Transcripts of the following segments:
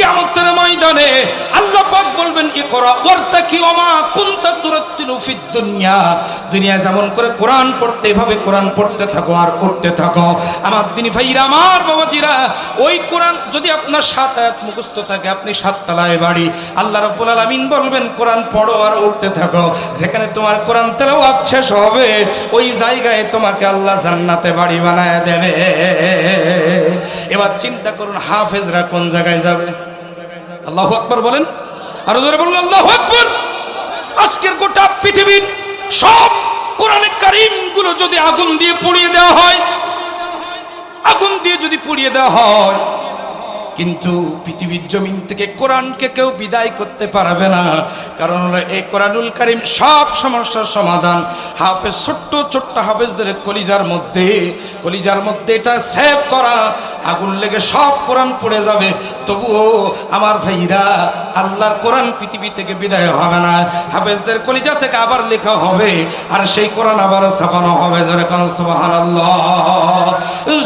কিয়ামতের ময়দানে আল্লাহ পাক বলবেন দুনিয়া। দুনিয়া যেমন করে কোরআন পড়তে, এভাবে কোরআন পড়তে থাকো আর থাকো। আমার ভাইরা, আমার বাবাজিরা, ওই কোরআন যদি আপনার সাত আয়াত মুখস্থ থাকে, আপনি সাত তলায় বাড়ি, আল্লাহ বলবেন, কোরআন পড়ো আর উঠতে থাকো। যেখানে তোমার কোরআন তেলাওয়াত শেষ হবে, ওই জায়গায় তোমাকে আল্লাহ জান্নাতে বাড়ি বানায় দেবে। এবার চিন্তা করুন, হাফেজরা কোন জায়গায় যাবে? আল্লাহ আকবর বলেন। আর জোরে বলুন আল্লাহ আকবর! আজকের গোটা পৃথিবীর সব কোরআনে কারিমগুলো যদি আগুন দিয়ে পুড়িয়ে দেওয়া হয়, আগুন দিয়ে যদি পুড়িয়ে দেওয়া হয় কিন্তু পৃথিবীর জমিন থেকে কোরআনকে কেউ বিদায় করতে পারবে না। কারণ এই কোরআনুল করিম সব সমস্যার সমাধান। হাফেজ, ছোট্ট ছোট্ট হাফেজদের কলিজার মধ্যে কলিজার মধ্যে এটা সেভ করা। আগুন লেগে সব কোরআন পড়ে যাবে। তবুও আমার ভাইরা, আল্লাহর কোরআন পৃথিবী থেকে বিদায় হবে না। হাফেজদের কলিজা থেকে আবার লেখা হবে, আর সেই কোরআন আবার ছাপানো হবে।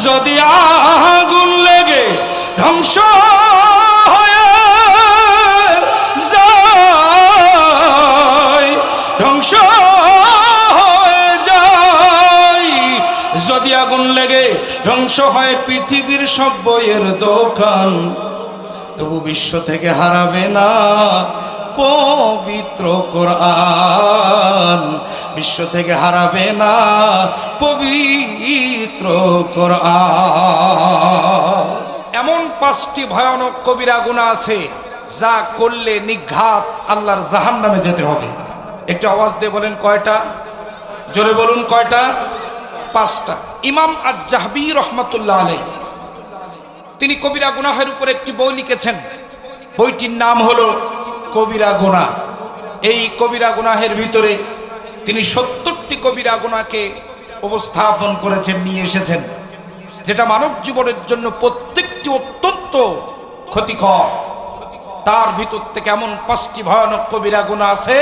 যদি আগুন লেগে ধ্বংস হয়ে যায়। ধ্বংস হয়ে যদি আগুন লেগে ধ্বংস হয় পৃথিবীর সব বইয়ের দোকান, তবু বিশ্ব থেকে হারাবে না পবিত্র কোরআন। বিশ্ব থেকে হারাবে না পবিত্র কোরআন। এমন পাঁচটি ভয়ানক কবিরা গুণা আছে যা করলে নিঘাত আল্লাহর জাহান নামে যেতে হবে। একটু আওয়াজ দিয়ে বলেন কয়টা? জোরে বলুন কয়টা? পাঁচটা। ইমাম আজ জাহবি রহমতুল্লাহ আলাই তিনি কবিরা গুনাহের উপর একটি বই লিখেছেন। বইটির নাম হলো কবিরা গুনাহ এই কবিরা গুনাহের ভিতরে তিনি সত্তরটি কবিরা গুনাকে উপস্থাপন করেছেন, নিয়ে এসেছেন। যেটা মানব জীবনের জন্য প্রত্যেকটি অত্যন্ত ক্ষতিকর। তার ভিতর থেকে এমন পাঁচটি ভয়ানক কবিরা গুণা আছে,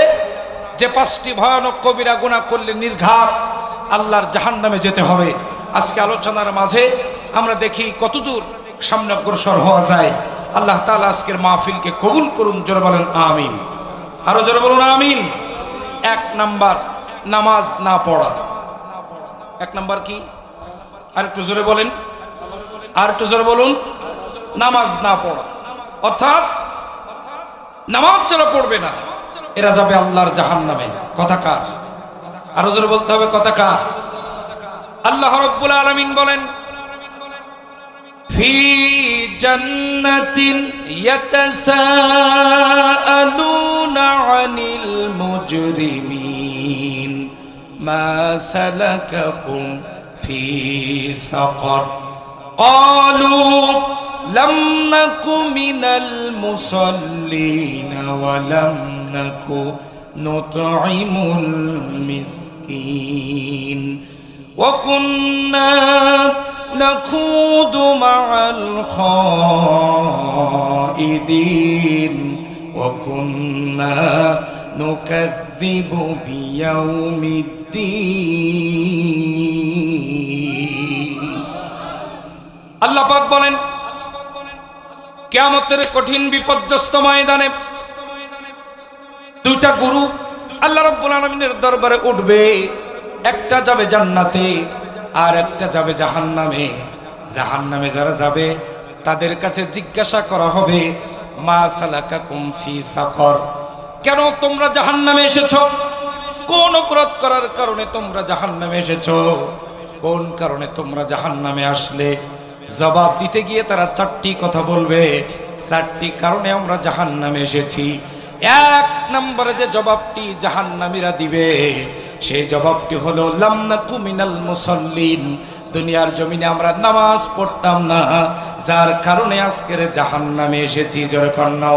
যে পাঁচটি ভয়ানক কবিরা গুণা করলে নির্ঘাত আল্লাহর জাহান নামে যেতে হবে। আজকে আলোচনার মাঝে আমরা দেখি কতদূর সামনে অগ্রসর হওয়া যায়। আল্লাহ তালা আজকের মাহফিলকে কবুল করুন, জোরে বলেন আমিন। আরও জোরে বলুন আমিন। এক নাম্বার, নামাজ না পড়া। এক নাম্বার কি? আর একটু জোরে বলেন আর একটু জোরে বলুন নামাজ না পড়া অর্থাৎ নামাজ যারা পড়বে না এরা যাবে আল্লাহর জাহান নামে কথা কার আরো জোরে বলতে হবে কথা কার আল্লাহ রব্বুল আলামিন বলেন في جنة يتساءلون عن المجرمين ما سلككم في سقر. قالوا لم نك من المصلين ولم نك نطعم المسكين. وكنا نخوض مع الخائدين. وكنا نكذب بيوم الدين. আল্লাহ পাক বলেন, কেয়ামতের কঠিন বিপর্যস্ত ময়দানে দুইটা গুরু আল্লাহ রব্বুল আলমিনের দরবারে উঠবে। একটা যাবে জান্নাতে আর একটা যাবে জাহান্নামে। জাহান্নামে যারা যাবে, তাদের কাছে জিজ্ঞাসা করা হবে, মা সালাকা কুমফি সাকর? কেন তোমরা জাহান্নামে এসেছ? কোন অপরাধ করার কারণে তোমরা জাহান্নামে এসেছ? কোন কারণে তোমরা জাহান্নামে আসলে? জবাব দিতে গিয়ে তারা চারটি কথা বলবে। চারটি কারণে আমরা জাহান্নামে এসেছি। এক নম্বরে যে জবাবটি জাহান্নামীরা দিবে, সেই জবাবটি হলো লামনাকু মিনাল মুসল্লিন। দুনিয়ার জমিনে আমরা নামাজ পড়তাম না। যার কারণে আজকের জাহান্নামে এসেছি, জোরে কন্যা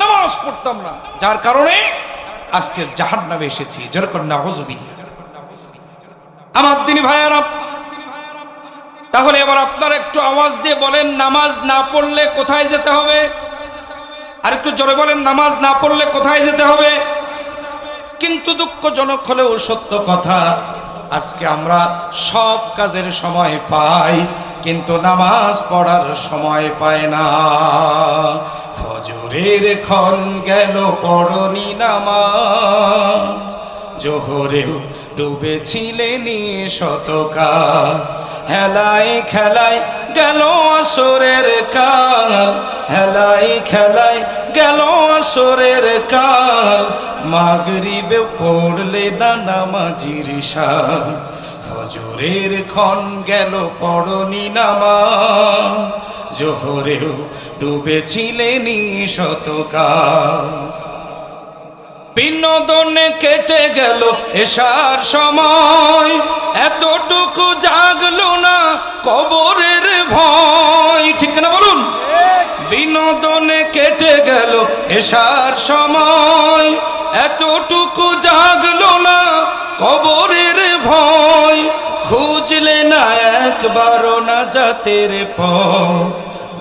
নামাজ পড়তাম না। যার কারণে আজকের জাহান্নামে এসেছি, জোরে কন্যা আমার দিনী ভাইয়ারা তাহলে এবার আপনারা একটু আওয়াজ দিয়ে বলেন, নামাজ না পড়লে কোথায় যেতে হবে? আর একটু জোরে বলেন, নামাজ না পড়লে কোথায় যেতে হবে? কিন্তু দুঃখজনক হলেও সত্য কথা, আজকে আমরা সব কাজের সময় পাই, কিন্তু নামাজ পড়ার সময় পায় না। ফজরের ক্ষণ গেল, পড়নি নামাজ, জোহরেও ডুবেছিলেন শত কাজ। হেলায় খেলায় গেল আসরের কাল। হেলায় খেলায় গেল আসরের কাল। মাগরিবে পড়লে না নামাজির শ্বাস ফজরের ক্ষণ গেল পড়নি নামাজ। জোহরেও ডুবেছিলেন শত কাজ। বিনোদনে কেটে গেল এসার সময়। এতটুকু জাগলো না কবরের ভয়। ঠিক না বলুন? বিনোদনে কেটে গেল এসার সময়। এতটুকু জাগলো না কবরের ভয়। খুঁজলে না একবারও না জাতের পর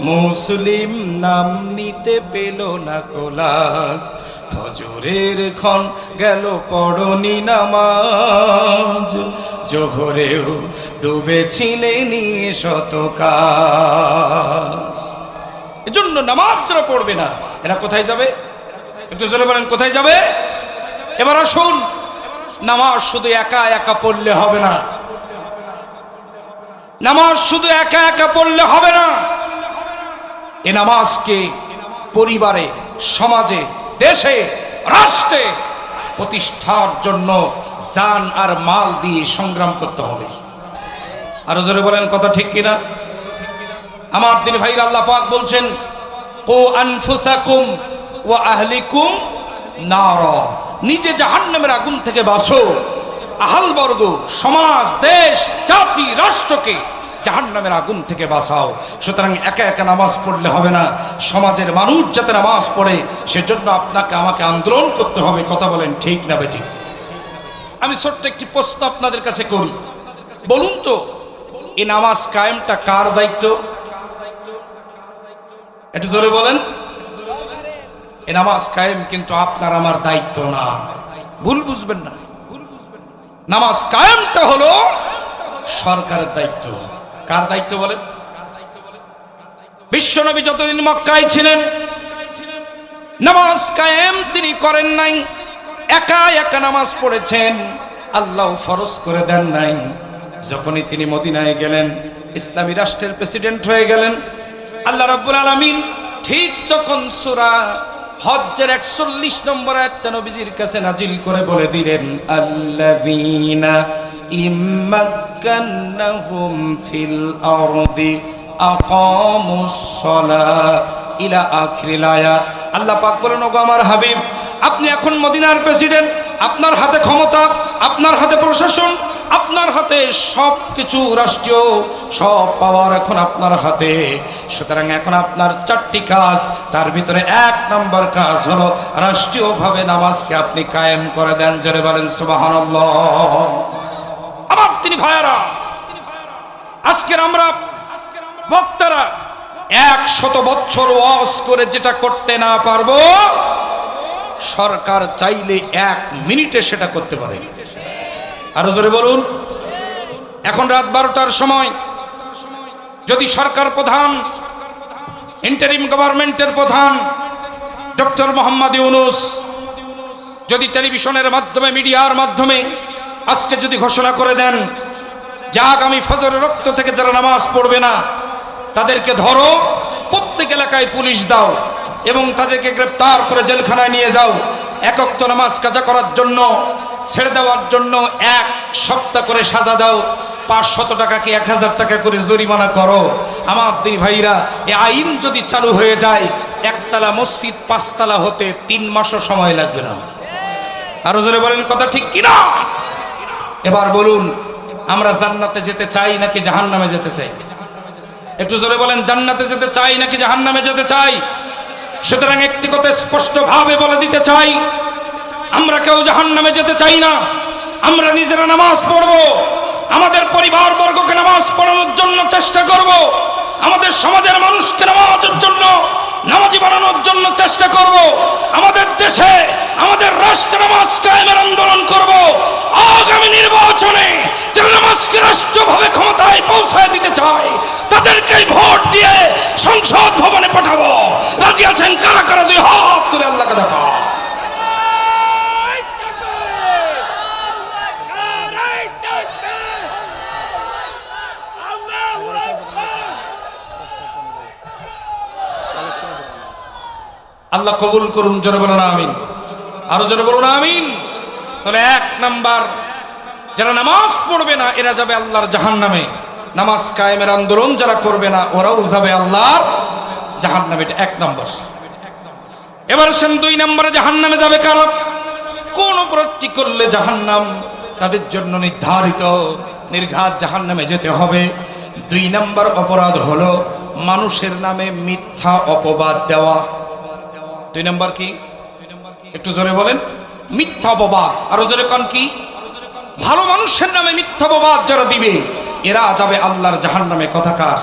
মুসলিম নাম নিতে পেল না কোলাস। ফজরের ক্ষণ গেল পড়নি নামাজ। জোহরেও ডুবেছিলেন শত কাজ। এজন্য নামাজ যারা পড়বে না, এরা কোথায় যাবে? একটু জোরে বলেন, কোথায় যাবে? এবার আসুন। নামাজ শুধু একা একা পড়লে হবে না। নামাজ শুধু একা একা পড়লে হবে না। এ নামাজকে পরিবারে, সমাজে দেশে, রাষ্ট্রে প্রতিষ্ঠার জন্য জান আর মাল দিয়ে সংগ্রাম করতে হবে। আরও জোরে বলেন, কথা ঠিক কিনা? আমার দিন ভাই আল্লাহ পাক বলছেন, কো আনফুসাকুম ও আহলিকুম নার। নিজে জাহান্নামের আগুন থেকে বাঁচো। আহালবর্গ, সমাজ, দেশ, জাতি, রাষ্ট্রকে জাহান্নামের আগুন থেকে বাঁচাও। সুতরাং একা একা নামাজ পড়লে হবে না। সমাজের মানুষ যাতে নামাজ পড়ে, সেজন্য আপনাকে আমাকে আন্দোলন করতে হবে। কথা বলেন ঠিক না বেটি আমি ছোট্ট একটি প্রশ্ন আপনাদের কাছে করি। বলুন তো, এই নামাজ কায়েমটা কার দায়িত্ব? একটু জোরে বলেন। এ নামাজ কায়েম কিন্তু আপনার আমার দায়িত্ব না। ভুল বুঝবেন না। নামাজ কায়েমটা হলো সরকারের দায়িত্ব। কার দায়িত্ব বলেন? বিশ্বনবী যতদিন মক্কায় ছিলেন, নামাজ কায়েম তিনি করেন নাই, একা একা নামাজ পড়েছেন, আল্লাহ ফরজ করে দেন নাই। যখনই তিনি মদিনায় গেলেন, ইসলামী রাষ্ট্রের প্রেসিডেন্ট হয়ে গেলেন, আল্লাহ রাব্বুল আলামিন ঠিক তখন সূরা হজ্জের একচল্লিশ নম্বর একটা নবীজির কাছে নাজিল করে বলে দিলেন, আল্লাযীনা ইম্মাক্কান্নাহুম ফিল আরদি আকামুস সালাহ ইলা আখিরিল আয়াত আল্লাহ পাক বলেন, ওগো আমার হাবিব, আপনি এখন মদিনার প্রেসিডেন্ট, আপনার হাতে ক্ষমতা, আপনার হাতে প্রশাসন, আপনার হাতে সব কিছু রাষ্ট্রীয়, সব পাওয়ার এখন আপনার হাতে। সুতরাং এখন আপনার চারটি কাজ, তার ভিতরে এক নম্বর কাজ হলো, রাষ্ট্রীয়ভাবে নামাজকে আপনি কায়েম করে দেন। জোরে বলেন আমার তিনি ভাইয়ারা, আজকের আমরা বক্তারা এক শত বছর ওয়াজ করে যেটা করতে না পারব, সরকার চাইলে এক মিনিটে সেটা করতে পারে। আরও জোরে বলুন। এখন রাত বারোটার সময় যদি সরকার প্রধান ইন্টারিম গভর্নমেন্টের প্রধান, ডক্টর মোহাম্মদ ইউনুস যদি টেলিভিশনের মাধ্যমে মিডিয়ার মাধ্যমে আজকে যদি ঘোষণা করে দেন যে আগামী ফজরের রক্ত থেকে যারা নামাজ পড়বে না, তাদেরকে ধরো, প্রত্যেক এলাকায় পুলিশ দাও এবং তাদেরকে গ্রেপ্তার করে জেলখানায় নিয়ে যাও। একক্ত নামাজ কাজা করার জন্য, ছেড়ে দেওয়ার জন্য এক সপ্তাহ করে সাজা দাও। পাঁচশত টাকা কি এক হাজার টাকা করে জরিমানা করো। আমার দুই ভাইরা, এ আইন যদি চালু হয়ে যায়, একতলা মসজিদ পাঁচতলা হতে তিন মাসও সময় লাগবে না। আরও জোরে বলেন কথা ঠিক কিনা? এবার বলুন, আমরা জান্নাতে যেতে চাই নাকি জাহান্নামে যেতে চাই? একটু জোরে বলেন, জান্নাতে যেতে চাই নাকি জাহান্নামে যেতে চাই? সুতরাং একটি কথা স্পষ্ট ভাবে বলে দিতে চাই, আমরা কেউ জাহান্নামে যেতে চাই না। আমরা নিজেরা নামাজ পড়ব, আমাদের পরিবার বর্গকে নামাজ পড়ানোর জন্য চেষ্টা করব, আমাদের সমাজের মানুষকে নামাজের জন্য, নামাজি বানানোর জন্য চেষ্টা করব, আমাদের দেশে, আমাদের রাষ্ট্র নামাজ কায়েমের আন্দোলন করব রাষ্ট্রভাবে ক্ষমতায় পৌঁছায় দিতে চায়, তাদেরকে ভোট দিয়ে সংসদ ভবনে পাঠাবো। রাজি আছেন কারা কারা? দুই তুলে আল্লাহকে দেখা। আল্লাহ কবুল করুন, জোরে আমিন। আরও জোরে আমিন। তাহলে এক নাম্বার যারা নামাজ পড়বে না, এরা যাবে আল্লাহর জাহান নামে নামাজ কায়েমের আন্দোলন যারা করবে না, ওরাও যাবে আল্লাহর জাহান নামে এটা এক নম্বর। এবার সেন দুই নম্বরে জাহান নামে যাবে কারণ কোন অপরাধটি করলে জাহান্নাম তাদের জন্য নির্ধারিত। নির্ঘাত জাহান্নামে যেতে হবে। দুই নম্বর অপরাধ হলো মানুষের নামে মিথ্যা অপবাদ দেওয়া। দুই নম্বর কি? একটু জোরে বলেন। মিথ্যা অপবাদ। আরও জোরে কন কি? ভালো মানুষের নামে মিথ্যা অপবাদ যারা দিবে, এরা যাবে আল্লাহর জাহান নামে কথাকার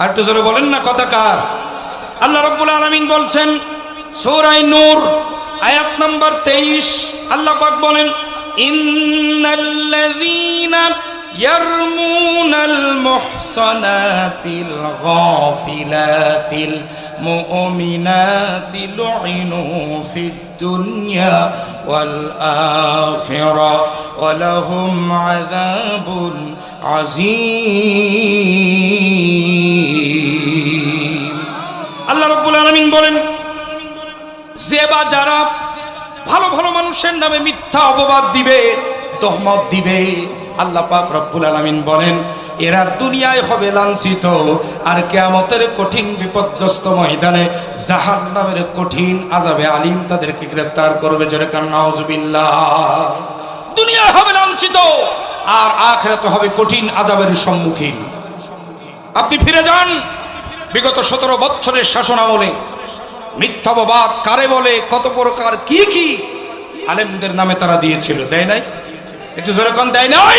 আর একটু জোরে বলেন না কথাকার আল্লাহ রব্বুল আলমিন বলছেন সৌরাই নূর, আয়াত নম্বর তেইশ। আল্লাহ পাক বলেন, ইন্নাল্লাযীনা ইয়ারমুনাল মুমিনাতি লুইনু ফিদ দুনিয়া ওয়াল আখিরা ওয়া লাহুম আযাবুন আযীম আল্লাহ রব্বুল আলামিন বলেন, যে বা যারা ভালো ভালো মানুষের নামে মিথ্যা অপবাদ দিবে, তহমত দিবে, আল্লাহ পাক রব্বুল আলামিন বলেন এরা দুনিয়ায় হবে লাঞ্ছিত। আর কেয়ামতের কঠিন বিপর্যস্ত ময়দানে জাহান নামের কঠিন আজাবে আলিম তাদেরকে গ্রেপ্তার করবে, জোরে কান্নাউজুবিল্লাহ দুনিয়ায় হবে লাঞ্ছিত, আর আখেরাতে হবে কঠিন আজাবের সম্মুখীন। আপনি ফিরে যান। বিগত সতেরো বছরের শাসন আমলে মিথ্যাবাদ কারে বলে, কত প্রকার কি কি আলেমদের নামে তারা দিয়েছিল, দেয় নাই? একটু জোরে কোন, দেয় নাই?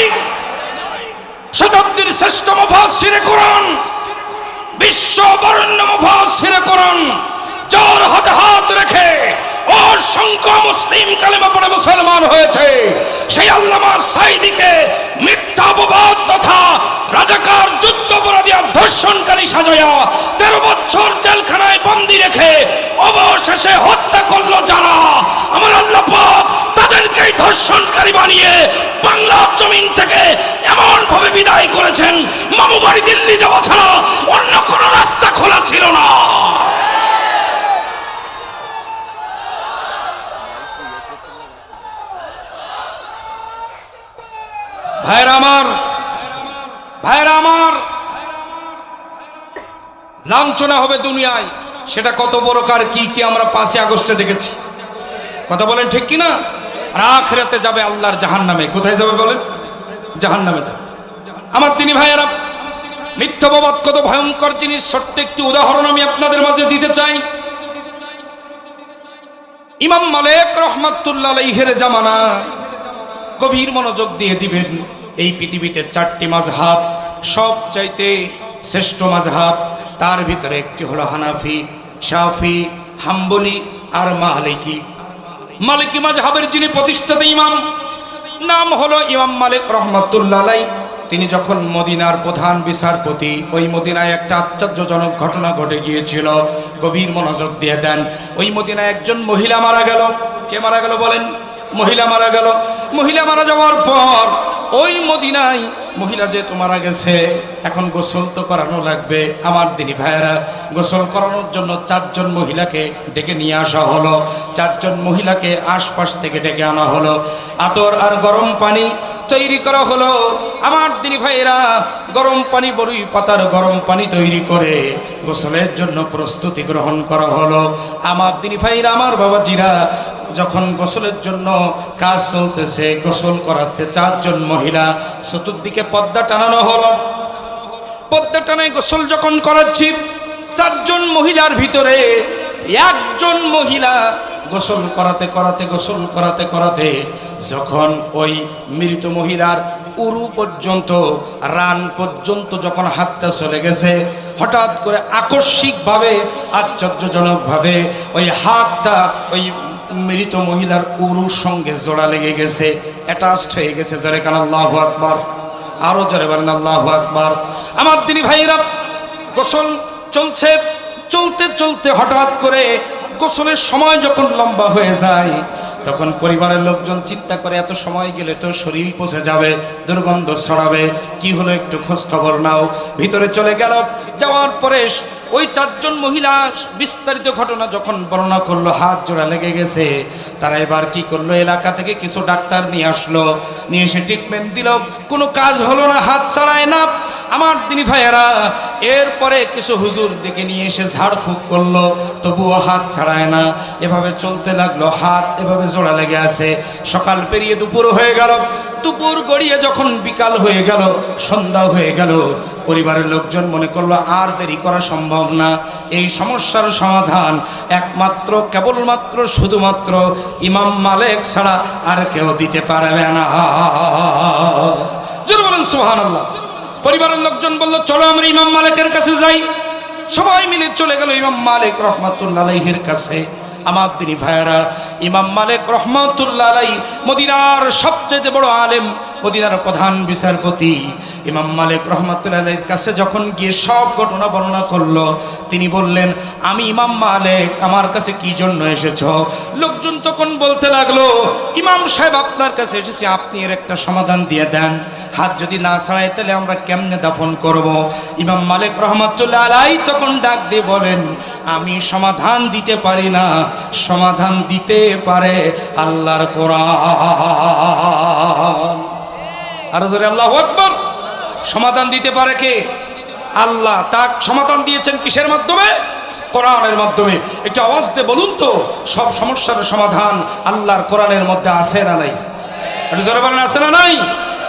শতাব্দীর শ্রেষ্ঠ মুফাসসিরে কোরআন, বিশ্ব বরণ্য মুফাসসিরে কোরআন, যার হাতে হাত রেখে অসংখ্য মুসলিম কালেমা পড়ে মুসলমান হয়েছে। সেই আল্লামা সাইদিকে মিথ্যা অপবাদ তথা রাজাকার যুদ্ধপরাধী আর ধর্ষণকারী সাজায়া তেরো বছর জেলখানায় বন্দি রেখে অবশেষে হত্যা করল যারা। আমার আল্লাহ পাক তাদেরকেই ধর্ষণকারী বানিয়ে বাংলা জমিন থেকে এমন ভাবে বিদায় করেছেন, মামু বাড়ি দিল্লি যাওয়া ছাড়া অন্য কোনো রাস্তা খোলা ছিল না। ভাইরা আমার ভাইরা আমার, লাঞ্ছনা হবে দুনিয়ায়, সেটা কত প্রকার, কি কি আমরা পাঁচই আগস্টে দেখেছি। কথা বলেন ঠিক কি না আর আখেরাতে যাবে আল্লাহর জাহান নামে কোথায় যাবে বলেন? জাহান নামে যাবে। আমার তিনি ভাইয়েরা মিথ্যাবাদ কত ভয়ঙ্কর জিনিস, ছোট্ট একটি উদাহরণ আমি আপনাদের মাঝে দিতে চাই। ইমাম মালিক রহমাতুল্লাহ জামানা গভীর মনোযোগ দিয়ে দিবেন, এই পৃথিবীতে চারটি মাঝহাব সব চাইতে শ্রেষ্ঠ মাঝহাব তার ভিতরে একটি হলো হানাফি, শাফি, হাম্বলি আর মালিকি মালিকি হাবের যিনি প্রতিষ্ঠাতা ইমাম, নাম হলো ইমাম মালিক রহমতুল্লাহ তিনি যখন মদিনার প্রধান বিচারপতি, ওই মদিনায় একটা আশ্চর্যজনক ঘটনা ঘটে গিয়েছিল। গভীর মনোযোগ দিয়ে দেন। ওই মদিনায় একজন মহিলা মারা গেল। কে মারা গেল বলেন? মহিলা মারা গেল। মহিলা মারা যাওয়ার পর ওই মদিনায় মহিলা যে তোমারা গেছে, এখন গোসল তো করানো লাগবে। আমার দিনী ভাইয়েরা, গোসল করানোর জন্য চারজন মহিলাকে ডেকে নিয়ে আসা হলো। চারজন মহিলাকে আশপাশ থেকে ডেকে আনা হলো। আতর আর গরম পানি তৈরি করা হলো। আমার দিনী ভাইয়েরা, গরম পানি বড়ই পাতার গরম পানি তৈরি করে গোসলের জন্য প্রস্তুতি গ্রহণ করা হলো। আমার দিনী ভাইয়েরা, আমার বাবাজিরা, যখন গোসলের জন্য কাজ চলতেছে, গোসল করাচ্ছে চারজন মহিলা, চতুর্দিকে পদ্মা টানানো হলো। পদ্মা টানায় গোসল যখন করাচ্ছি, চারজন মহিলার ভিতরে একজন মহিলা গোসল করাতে করাতে, গোসল করাতে করাতে যখন ওই মৃত মহিলার উরু পর্যন্ত, রান পর্যন্ত যখন হাতটা চলে গেছে, হঠাৎ করে আকস্মিকভাবে, আশ্চর্যজনকভাবে ওই হাতটা ওই মৃত মহিলার উরুর সঙ্গে জোড়া লেগে গেছে, অ্যাটাচড হয়ে গেছে যারে কান আল্লাহ আকবার, আরও জোরে বলেন আল্লাহ আকবার। আমার দিনী ভাইরা গোসল চলছে, চলতে চলতে হঠাৎ করে গোসলের সময় যখন লম্বা হয়ে যায়, তখন পরিবারের লোকজন চিন্তা করে, এত সময় গেলে তো শরীর পচে যাবে, দুর্গন্ধ ছড়াবে, কি হলো একটু খোঁজ খবর নাও। ভিতরে চলে গেল, যাওয়ার পরে ওই চারজন মহিলা, বিস্তারিত ঘটনা যখন বর্ণনা করল, হাত জোড়া লেগে গেছে, তারা এবার কি করল, এলাকা থেকে কিছু ডাক্তার নিয়ে আসলো, নিয়ে এসে ট্রিটমেন্ট দিল। কোনো কাজ হলো না, হাত ছাড়ায় না আমার দিনী ভাইয়েরা, এরপরে কিছু হুজুর দিকে নিয়ে এসে ঝাড়ফুঁক করল, তবুও হাত ছাড়ায় না। এভাবে চলতে লাগল, হাত এভাবে জোড়া লেগে আছে। সকাল পেরিয়ে দুপুর হয়ে গেল। দুপুর গড়িয়ে যখন বিকাল হয়ে গেল, সন্ধ্যা হয়ে গেল, পরিবারের লোকজন মনে করল, আর দেরি করা সম্ভব না। এই সমস্যার সমাধান একমাত্র, কেবলমাত্র, শুধুমাত্র ইমাম মালেক ছাড়া আর কেউ দিতে পারবে না। জোর বলেন সোহান আল্লাহ পরিবারের লোকজন বলল, চলো আমরা ইমাম মালিকের কাছে যাই। সবাই মিলে চলে গেল ইমাম মালিক রহমাতুল্লাহের কাছে। আমার দিনী ভাইয়ারা, ইমাম মালিক রহমাতুল্লাহ মদিনার সবচেয়ে বড় আলেম, মদিনার প্রধান বিচারপতি। ইমাম মালিক রহমাতুল্লাহের কাছে যখন গিয়ে সব ঘটনা বর্ণনা করল, তিনি বললেন, আমি ইমাম মালিক, আমার কাছে কি জন্য এসেছ? লোকজন তখন বলতে লাগল, ইমাম সাহেব, আপনার কাছে এসেছে, আপনি এর একটা সমাধান দিয়ে দেন। হাত যদি না ছাড়াই তাহলে আমরা কেমনে দাফন করব? ইমাম মালিক রহমতুল্লাহ আলাই তখন ডাক দিয়ে বলেন, আমি সমাধান দিতে পারি না। সমাধান দিতে পারে আল্লাহর কোরআন। আর জোরে আল্লাহ আকবর। সমাধান দিতে পারে কে? আল্লাহ তার সমাধান দিয়েছেন কিসের মাধ্যমে? কোরআনের মাধ্যমে। একটু আওয়াজ দিয়ে বলুন তো, সব সমস্যার সমাধান আল্লাহর কোরআনের মধ্যে আছে না নাই? আছে না নাই?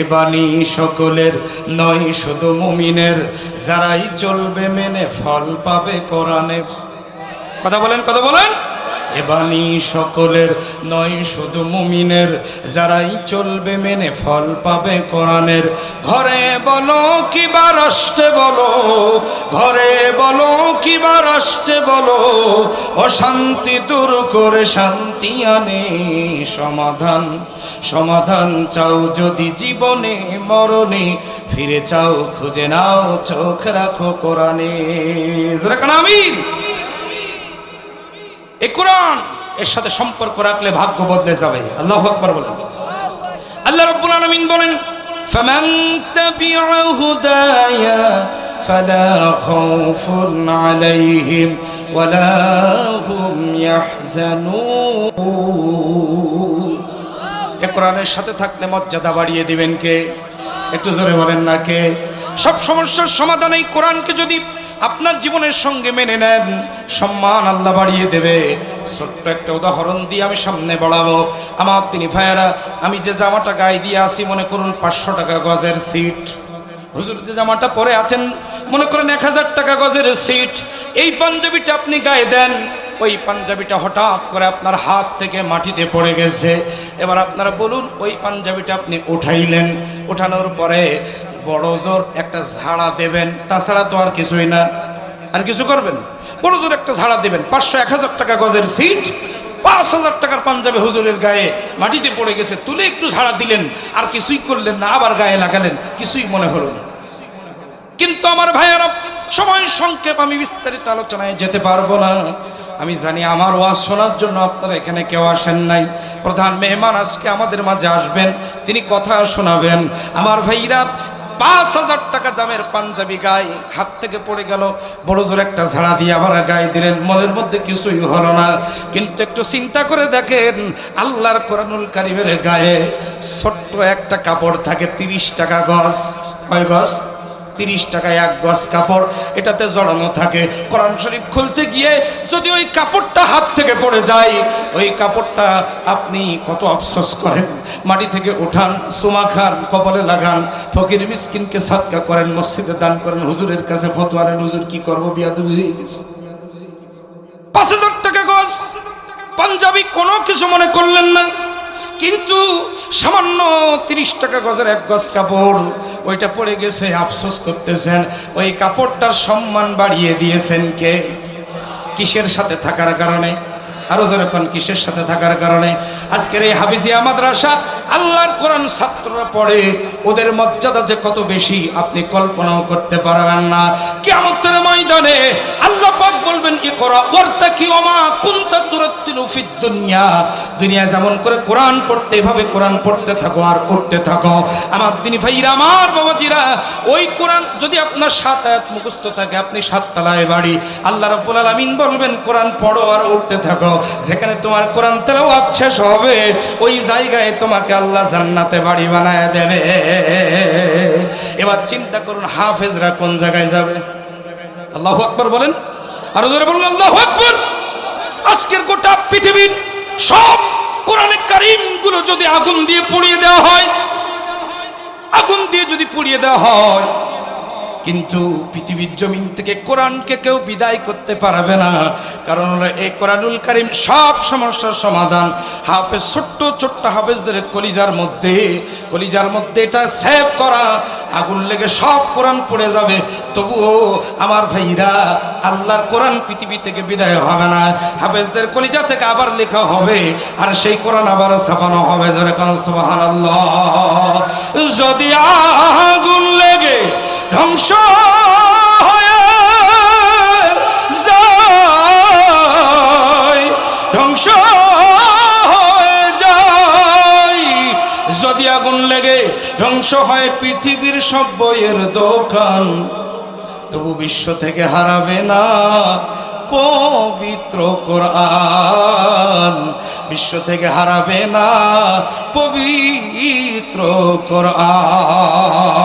এ বাণী সকলের নয়, শুধু মুমিনের। যারাই চলবে মেনে ফল পাবে কোরআনে কথা বলেন কথা বলেন। এ বাণী সকলের নয়, শুধু মুমিনের। যারাই চলবে মেনে ফল পাবে কোরআনের। ঘরে বলো কিবা রাষ্ট্রে বলো, ঘরে বলো কিবা রাষ্ট্রে বলো, অশান্তি দূর করে শান্তি আনে সমাধান। সমাধান চাও যদি জীবনে, মরণে, ফিরে চাও, খুঁজে নাও, চোখ রাখো কোরআনে। আমিন। এই কোরআন, এর সাথে সম্পর্ক রাখলে ভাগ্য বদলে যাবে। আল্লাহ আকবার বলেন। আল্লাহ রব্বুল আলামিন বলেন, ফামান তাবিআ হুদায়া ফালা খাউফুন আলাইহিম ওয়ালা হুম ইয়াহজানুন। এ কোরআনের সাথে থাকলে মর্যাদা বাড়িয়ে দিবেন কে? একটু জোরে বলেন না কে? সব সমস্যার সমাধান এই কোরআনকে যদি আপনার জীবনের সঙ্গে মেনে নেন। সম্মান আল্লাহ বাড়িয়ে দেবে। ছোট্ট একটা উদাহরণ দিয়ে আমি সামনে বাড়াবো। আমার তিনি ভাইয়ারা, আমি যে জামাটা গায়ে দিয়ে আসি মনে করুন পাঁচশো টাকা গজের সিট। হুজুর, যে জামাটা পরে আছেন, মনে করেন এক হাজার টাকা গজের সিট। এই পাঞ্জাবিটা আপনি গায়ে দেন। ওই পাঞ্জাবিটা হঠাৎ করে আপনার হাত থেকে মাটিতে পড়ে গেছে। এবার আপনারা বলুন, ওই পাঞ্জাবিটা আপনি উঠাইলেন। উঠানোর পরে বড় জোর একটা ঝাড়া দেবেন, তাছাড়া তো আর কিছুই না। আর কিছু করবেন? বড় জোর একটা ঝাড়া দেবেন, পাঁচশো এক হাজার টাকা গজের সিট, পাঁচ হাজার টাকার পাঞ্জাবি হুজুরের গায়ে মাটিতে পড়ে গেছে, তুলে একটু ঝাড়া দিলেন, আর কিছুই করলেন না, আবার গায়ে লাগালেন, কিছুই মনে হলো না। কিন্তু আমার ভাইয়েরা, সময় সংক্ষেপ আমি বিস্তারিত আলোচনায় যেতে পারব না। আমি জানি আমার ওয়াজ শোনার জন্য আপনারা এখানে কেউ আসেন নাই। প্রধান মেহমান আজকে আমাদের মাঝে আসবেন, তিনি কথা শোনাবেন। আমার ভাইরা পাঁচ হাজার টাকা দামের পাঞ্জাবি গায়ে হাত থেকে পড়ে গেল। বড় জোর একটা ঝাড়া দিয়ে আবার গায়ে দিলেন। মনের মধ্যে কিছুই হলো না। কিন্তু একটু চিন্তা করে দেখেন, আল্লাহর কোরআনুল কারিমের গায়ে ছোট্ট একটা কাপড় থাকে, তিরিশ টাকা গজ। কয় গজ? তিরিশ টাকায় এক গজ কাপড়, এটাতে জড়ানো থাকে। কোরআন শরীফ খুলতে গিয়ে যদি ওই কাপড়টা হাত থেকে পড়ে যায়, ওই কাপড়টা আপনি কত আফসোস করেন। মাটি থেকে উঠান, সুমা খান, কপালে লাগান, ফকির মিসকিনকে সাদকা করেন, মসজিদে দান করেন, হুজুরের কাছে ফতোয়ারেন হুজুর কি করব, বিয়াদবি হয়ে গেছে। পাঁচ হাজার টাকা গজ। পাঞ্জাবি কোনো কিছু মনে কিন্তু সামান্য তিরিশ টাকা গজের এক গজ কাপড়। ওইটা পড়ে গেছে, আফসোস করতেছেন, ওই কাপড়টার সম্মান বাড়িয়ে দিয়েছেন কে? কিসের সাথে থাকার কারণে? আরও যেরকম কিসের সাথে থাকার কারণে? আজকের এই হাফিজিয়া মাদ্রাসা আল্লাহর কোরআন ছাত্ররা পড়ে, ওদের মর্যাদা যে কত বেশি, আপনি কল্পনাও করতে পারবেন না। কিয়ামতের ময়দানে আল্লাহ পাক বলবেন, ইকরা ওয়ারতাকি ওমা কুনতা তুরাত্তিলু ফিদ দুনিয়া। দুনিয়া যেমন করে কোরআন পড়তে, এভাবে কোরআন পড়তে থাকো আর উঠতে থাকো। আমার দিনী ভাইরা, আমার বাবাজিরা, ওই কোরআন যদি আপনার সাত আয়াত মুখস্থ থাকে, আপনি সাত তলায় বাড়ি। আল্লাহ রাব্বুল আলামিন বলবেন, কোরআন পড়ো আর উঠতে থাকো। যেখানে তোমার কোরআন তেলাওয়াত শেষ হবে, ওই জায়গায় তোমাকে আল্লাহ জান্নাতে বাড়ি বানায় দেবে। এবার চিন্তা করুন, হাফেজরা কোন জায়গায় যাবে? আল্লাহ আকবর বলেন। আর জোরে বলুন, আল্লাহ আকবর। আজকের গোটা পৃথিবীর সব কোরআনে কারিমগুলো যদি আগুন দিয়ে পুড়িয়ে দেওয়া হয়, আগুন দিয়ে যদি পুড়িয়ে দেওয়া হয় কিন্তু পৃথিবীর জমিন থেকে কোরআনকে কেউ বিদায় করতে পারবে না। কারণ এই কোরআনুল কারিম সব সমস্যার সমাধান। হাফেজ, ছোট্ট ছোট্ট হাফেজদের কলিজার মধ্যে কলিজার মধ্যে এটা সেভ করা। আগুন লেগে সব কোরআন পড়ে যাবে। তবুও আমার ভাইরা, আল্লাহর কোরআন পৃথিবী থেকে বিদায় হবে না। হাফেজদের কলিজা থেকে আবার লেখা হবে, আর সেই কোরআন আবার ছাপানো হবে। জোরে কান যদি আগুন লেগে ধ্বংস ধ্বংস যদি আগুন লেগে ধ্বংস হয় পৃথিবীর সব বইয়ের দোকান, তবু বিশ্ব থেকে হারাবে না পবিত্র কোরআন। বিশ্ব থেকে হারাবে না পবিত্র কোরআন।